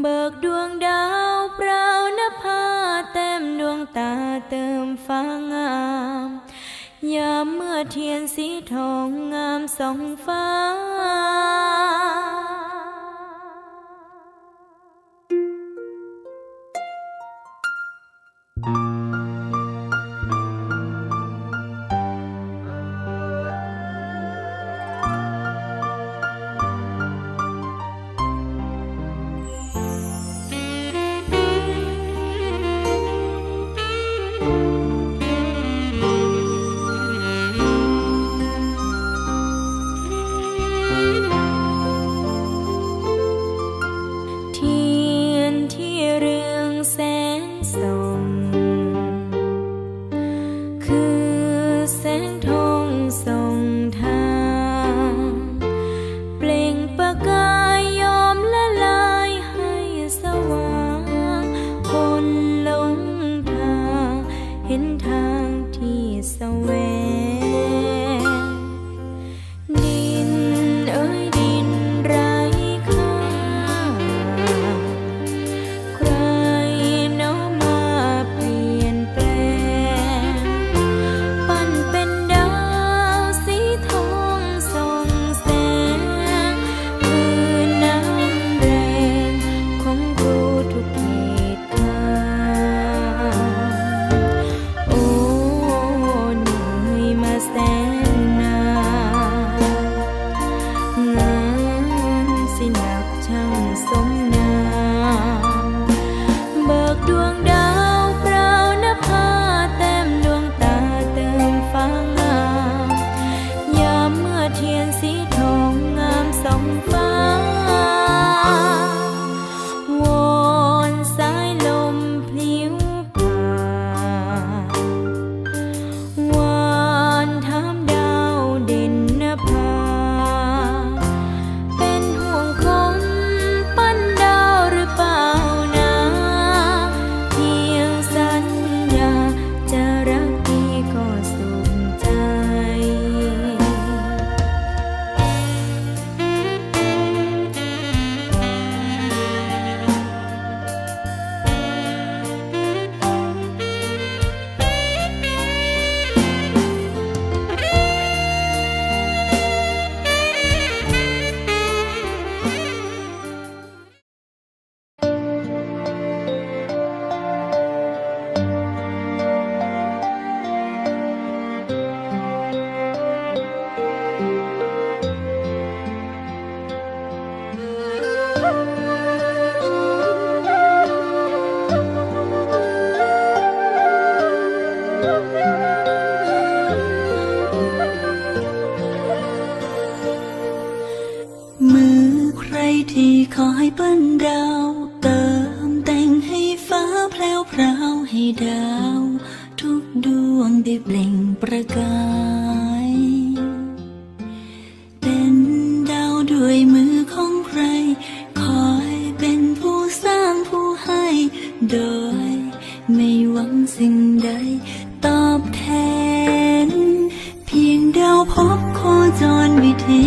เบิกดวงดาวเปล่านภาเต็มดวงตาเติมฟ้างาม เมื่อเทียนสีทองงามสองฟ้า ใครที่คอยเปิ้นดาว เติมแต่งให้ฟ้าแพรวพราวให้ดาว ทุกดวงได้เปล่งประกาย เป็นดาวด้วยมือของใคร คอยเป็นผู้สร้างผู้ให้ โดยไม่หวังสิ่งใด ตอบแทน เพียงดาวพบโคจรวิถี